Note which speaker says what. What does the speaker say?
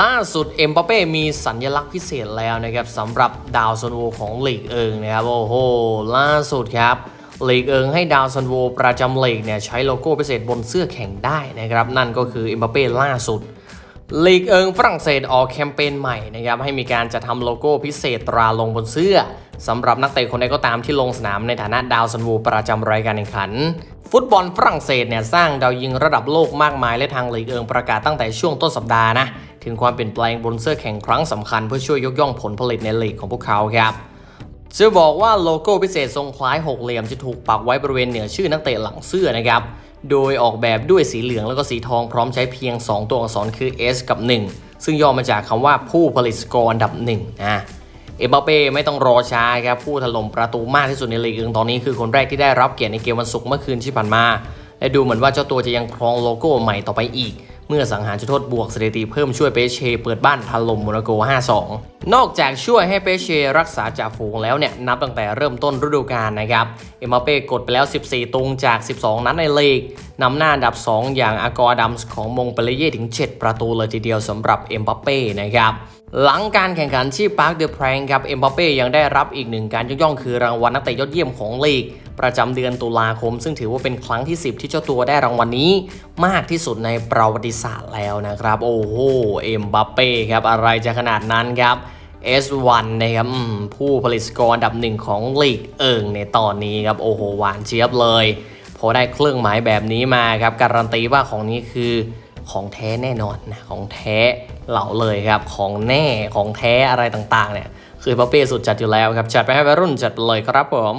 Speaker 1: ล่าสุดเอ็มบัปเป้มีสัญลักษณ์พิเศษแล้วนะครับสำหรับดาวซันโวของลีกเอิงนะครับโอ้โหล่าสุดครับลีกเอิงให้ดาวซันโวประจำลีกเนี่ยใช้โลโก้พิเศษบนเสื้อแข่งได้นะครับ นั่นก็คือเอ็มบัปเป้ล่าสุด ลีกเอิงฝรั่งเศสออกแคมเปญใหม่นะครับให้มีการจะทำโลโก้พิเศษตราลงบนเสื้อสำหรับนักเตะคนใดก็ตามที่ลงสนามในฐานะดาวซันโวประจำรายการแข่งขัน ฟุตบอลฝรั่งเศสเนี่ยสร้างดาวยิงระดับโลกมากมาย และทางลีกเอิงประกาศตั้งแต่ช่วงต้นสัปดาห์นะถึงความเปลี่ยนแปลงบนเสื้อแข่งครั้งสำคัญเพื่อช่วยยกย่องผลผลิตในลีกของพวกเขาครับ จะบอกว่าโลโก้พิเศษทรงคล้ายหกเหลี่ยมจะถูกปักไว้บริเวณเหนือชื่อนักเตะหลังเสื้อนะครับ โดยออกแบบด้วยสีเหลืองแล้วก็สีทองพร้อมใช้เพียง 2 ตัวอักษรคือ S กับ 1 ซึ่งย่อมาจากคำว่าผู้ผลิตสกอร์อันดับ1นะเอมบัปเป้ไม่ต้องรอช้าครับผู้ถล่มประตูมากที่สุดในลีกอิงตอนนี้คือคนแรกที่ได้รับเกียรติในเกมวันศุกร์เมื่อคืนที่ผ่านมา และดูเหมือนว่าเจ้าตัวจะยังครองโลโก้ใหม่ต่อไปอีก เมื่อสังหารจุดโทษบวกสถิติเพิ่มช่วยเปเช่เปิดบ้านถล่มโมนาโก 5-2นอกจากช่วยให้เปเช่รักษาจ่าฝูงแล้วเนี่ยนับตั้งแต่เริ่มต้นฤดูกาลนะครับ เอ็มบัปเป้กดไปแล้ว 14 ตุงจาก 12 นัดในลีกนำหน้าดับ 2 อย่างอากอดัมส์ของมงเปเลเย่ถึง 7 ประตูเลยทีเดียวสำหรับเอ็มบัปเป้นะครับหลังการแข่งขันที่ปาร์คเดอะแพรงครับเอ็มบัปเป้ยังได้รับอีกหนึ่งการยกย่องคือรางวัลนักเตะยอดเยี่ยมของลีก ประจำเดือนตุลาคม ซึ่งถือว่าเป็นครั้งที่ 10 ที่เจ้าตัวได้รางวัลนี้ มากที่สุดในประวัติศาสตร์แล้วนะครับ โอ้โหเอ็มบัปเป้ครับอะไรจะขนาดนั้นครับ S1 นะครับผู้ผลิตสกอร์อันดับหนึ่งของลีกเอิงในตอนนี้ครับ โอ้โห หวานเจี๊ยบเลยพอได้เครื่องหมายแบบนี้มาครับ การันตีว่าของนี้คือของแท้แน่นอนนะของแท้เหล่าเลยครับ ของแน่ของแท้อะไรต่างๆเนี่ย คือบัปเป้สุดจัดอยู่แล้วครับ จัดไปให้วัยรุ่นจัดไปเลยครับผม